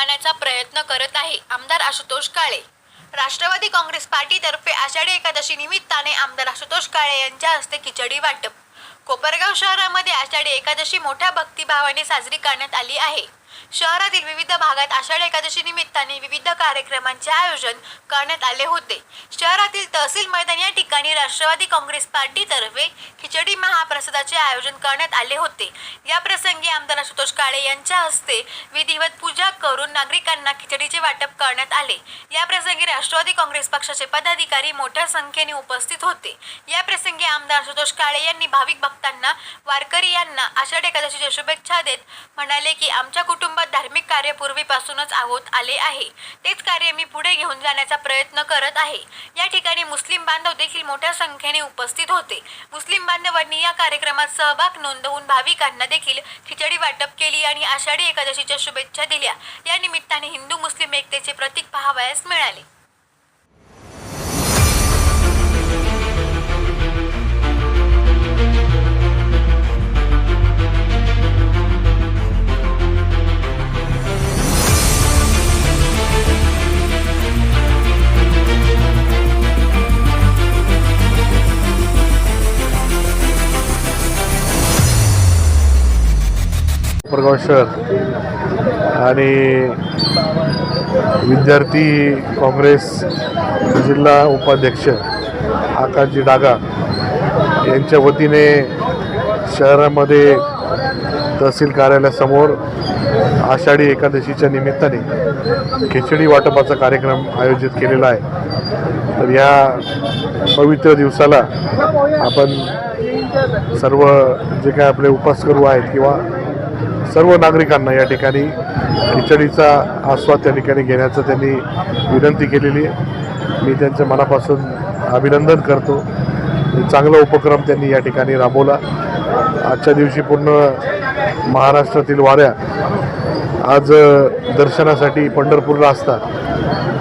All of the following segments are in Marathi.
जाण्याचा प्रयत्न करत आहे आमदार आशुतोष काळे. राष्ट्रवादी काँग्रेस पार्टीतर्फे आषाढी एकादशी निमित्ताने आमदार आशुतोष काळे यांच्या हस्ते खिचडी वाटप. कोपरगाव शहरामध्ये आषाढी एकादशी मोठ्या भक्तिभावाने साजरी करण्यात आली आहे. शहरातील विविध भागात आषाढी एकादशी निमित्ताने विविध कार्यक्रमांचे आयोजन करण्यात आले होते. शहरातील तहसील मैदान या ठिकाणी राष्ट्रवादी काँग्रेस पार्टीतर्फे खिचडी महाप्रसादाचे आयोजन करण्यात आले होते. या प्रसंगी आमदार आशुतोष काळे यांच्या हस्ते विधिवत पूजा करून नागरिकांना खिचडीचे वाटप करण्यात आले. या प्रसंगी राष्ट्रवादी काँग्रेस पक्षाचे पदाधिकारी मोठ्या संख्येने उपस्थित होते. या प्रसंगी आमदार आशुतोष काळे यांनी भाविक भक्तांना वारकरी यांना आषाढ एकादशीच्या शुभेच्छा देत म्हणाले की आमच्या कुटुंब कुटुंबात धार्मिक कार्य पूर्वीपासूनच आहोत आले आहे. तेच कार्य मी पुढे घेऊन जाण्याचा प्रयत्न करत आहे. या ठिकाणी मुस्लिम बांधव देखील मोठ्या संख्येने उपस्थित होते. मुस्लिम बांधवांनी या कार्यक्रमात सहभाग नोंदवून भाविकांना देखील खिचडी वाटप केली आणि आषाढी एकादशीच्या शुभेच्छा दिल्या. या निमित्ताने हिंदू मुस्लिम एकतेचे प्रतीक पाहावयास मिळाले. कोपरगाव शहर आणि विद्यार्थी काँग्रेस जिल्हा उपाध्यक्ष आकाशजी डागा यांच्या वतीने शहरामध्ये तहसील कार्यालयासमोर आषाढी एकादशीच्या निमित्ताने खिचडी वाटपाचा कार्यक्रम आयोजित केलेला आहे. तर या पवित्र दिवसाला आपण सर्व जे काय आपले उपासकरू आहेत किंवा सर्व नागरिकांना या ठिकाणी खिचडीचा आस्वाद त्या ठिकाणी घेण्याचं त्यांनी विनंती केलेली आहे. मी त्यांचं मनापासून अभिनंदन करतो. चांगला उपक्रम त्यांनी या ठिकाणी राबवला. आजच्या दिवशी पूर्ण महाराष्ट्रातील वाऱ्या आज दर्शनासाठी पंढरपूरला असतात.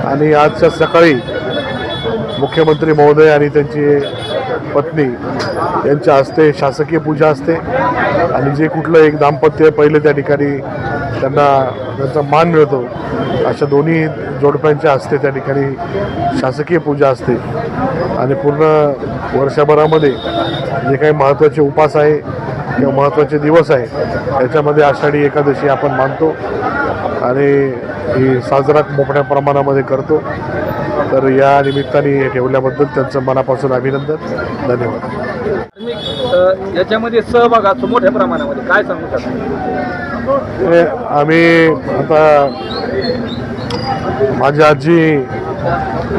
आणि आजच्या सकाळी मुख्यमंत्री महोदय आणि त्यांची पत्नी यांच्या हस्ते शासकीय पूजा असते. आणि जे कुठलं एक दाम्पत्य पहिले त्या ठिकाणी त्यांना त्यांचा मान मिळतो. अशा दोन्ही जोडप्यांच्या हस्ते त्या ठिकाणी शासकीय पूजा असते. आणि पूर्ण वर्षभरामध्ये जे काही महत्त्वाचे उपास आहे किंवा महत्त्वाचे दिवस आहे त्याच्यामध्ये आषाढी एकादशी आपण मानतो. आणि ही साजरा मोठ्या प्रमाणामध्ये करतो. तर या निमित्ताने ठेवल्याबद्दल त्यांचं मनापासून अभिनंदन. धन्यवाद. याच्यामध्ये सहभाग असतो मोठ्या प्रमाणामध्ये. काय सांगू शकता? आम्ही आता माझी आजी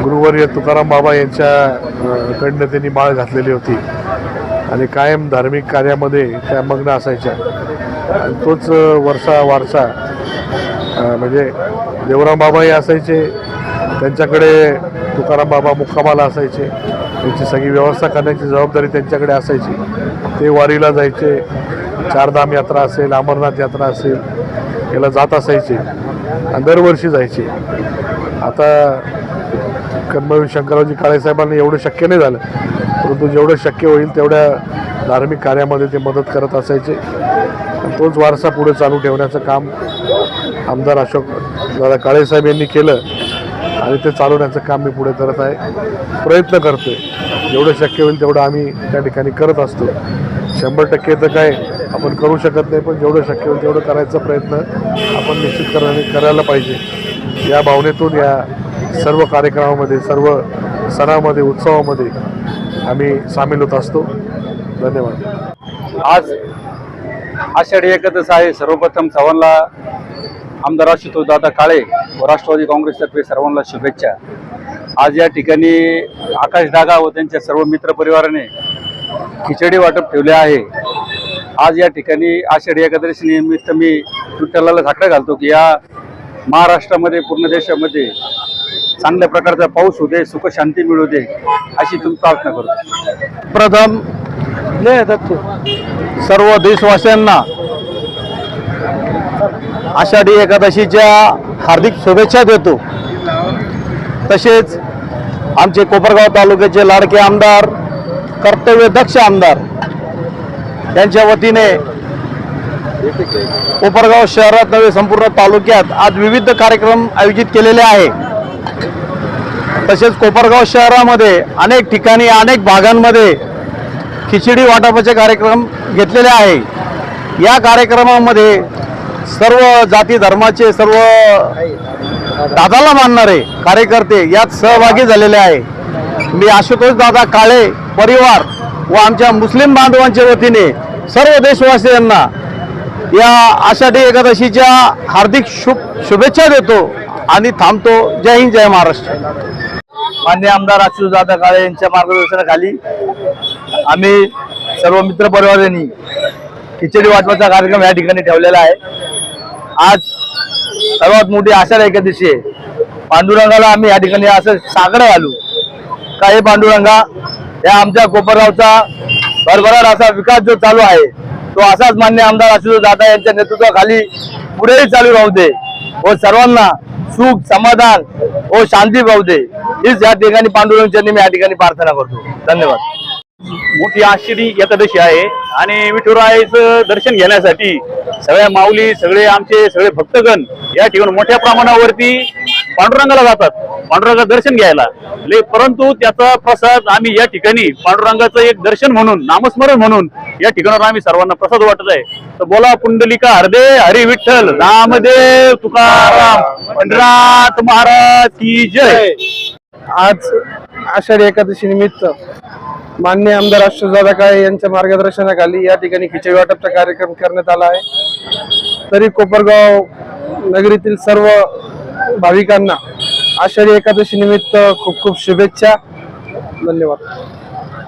गुरुवर्य तुकाराम बाबा यांच्या अ, कडनं त्यांनी माळ घातलेली होती. आणि कायम धार्मिक कार्यामध्ये त्या मग्न असायच्या. आणि तोच वर्षा वारसा म्हणजे देवराम बाबाही असायचे. त्यांच्याकडे तुकाराम बाबा मुक्कामाला असायचे. त्यांची सगळी व्यवस्था करण्याची जबाबदारी त्यांच्याकडे असायची. ते वारीला जायचे. चारधाम यात्रा असेल अमरनाथ यात्रा असेल याला जात असायचे. आणि दरवर्षी जायचे. आता कर्मवीर शंकररावजी काळेसाहेबांना एवढं शक्य नाही झालं. परंतु जेवढं शक्य होईल तेवढ्या धार्मिक कार्यामध्ये ते मदत करत असायचे. तोच वारसा पुढे चालू ठेवण्याचं काम आमदार अशोक दादा काळेसाहेब यांनी केलं. आणि ते चालवण्याचं काम मी पुढे करत आहे. प्रयत्न करतोय. जेवढं शक्य होईल तेवढं आम्ही त्या ठिकाणी करत असतो. शंभर टक्के तर काय आपण करू शकत नाही पण जेवढं शक्य होईल तेवढं करायचा प्रयत्न आपण निश्चित करायला करायला पाहिजे. या भावनेतून या सर्व कार्यक्रमामध्ये सर्व सणामध्ये उत्सवामध्ये आम्ही सामील होत असतो. धन्यवाद. आज आषाढी एकादश आहे. सर्वप्रथम चव्हाणला आमदार आशुतोष दादा काळे व राष्ट्रवादी काँग्रेसतर्फे सर्वांना शुभेच्छा. आज या ठिकाणी आकाश डागा व त्यांच्या सर्व मित्रपरिवाराने खिचडी वाटप ठेवले आहे. आज या ठिकाणी आषाढी एकादशी निमित्त मी विठ्ठलाला साकडं घालतो की या महाराष्ट्रामध्ये पूर्ण देशामध्ये चांगल्या प्रकारचा पाऊस होऊ दे सुख शांती मिळू दे अशी तुम्ही प्रार्थना करतो प्रथम सर्व देशवासियांना आषाढी एकादशीच्या हार्दिक शुभेच्छा देतो. तसेच आमचे कोपरगाव तालुक्याचे लाडके आमदार कर्तव्य दक्ष आमदार यांच्या वतीने कोपरगाव शहरात नव्हे संपूर्ण तालुक्यात आज विविध कार्यक्रम आयोजित केलेले आहे. तसेच कोपरगाव शहरामध्ये अनेक ठिकाणी अनेक भागांमध्ये खिचडी वाटपाचे कार्यक्रम घेतलेले आहे. या कार्यक्रमामध्ये सर्व जाती धर्माचे सर्व दादाला मानणारे कार्यकर्ते यात सहभागी झालेले आहे. मी आशुतोष दादा काळे परिवार व आमच्या मुस्लिम बांधवांच्या वतीने सर्व देशवासियांना या आषाढी एकादशीच्या हार्दिक शुभ शुभेच्छा देतो आणि थांबतो. जय हिंद जय महाराष्ट्र. मान्य आमदार आशुष दादा काळे यांच्या मार्गदर्शनाखाली आम्ही सर्व मित्र परिवारांनी खिचडी वाटपाचा कार्यक्रम या ठिकाणी ठेवलेला आहे. आज सर्वात मोठी आषाढ एकादशी आहे. पांडुरंगाला आम्ही या ठिकाणी असं साकडं घालू. का हे पांडुरंगा या आमच्या कोपरगावचा भरभराट असा विकास जो चालू आहे तो असाच मान्य आमदार आशुतोष दादा यांच्या नेतृत्वाखाली पुढेही चालू राहू दे. व सर्वांना सुख समाधान व शांती पाहू दे. हीच या ठिकाणी पांडुरंगच्या मी या ठिकाणी प्रार्थना करतो. धन्यवाद. मोठी आश्चर्य एकादशी आहे. आणि विठुरायाचं दर्शन घेण्यासाठी सगळ्या माऊली सगळे आमचे सगळे भक्तगण या ठिकाणी मोठ्या प्रमाणावरती पांडुरंगाला जातात. पांडुरंगा दर्शन घ्यायला. परंतु त्याचा प्रसाद आम्ही या ठिकाणी पांडुरंगाचं एक दर्शन म्हणून नामस्मरण म्हणून या ठिकाणावर आम्ही सर्वांना प्रसाद वाटत आहे. तर बोला पुंडलिका हरदे हरी विठ्ठल नामदेव तुकाराम पंढरात महाराज की जय. आज आषाढी एकादशी निमित्त मान्य आमदार अशोकदादा काळे यांच्या मार्गदर्शनाखाली या ठिकाणी खिचडी वाटपचा कार्यक्रम करण्यात आला आहे. तरी कोपरगाव नगरीतील सर्व भाविकांना आषाढी एकादशी निमित्त खूप खूप शुभेच्छा. धन्यवाद.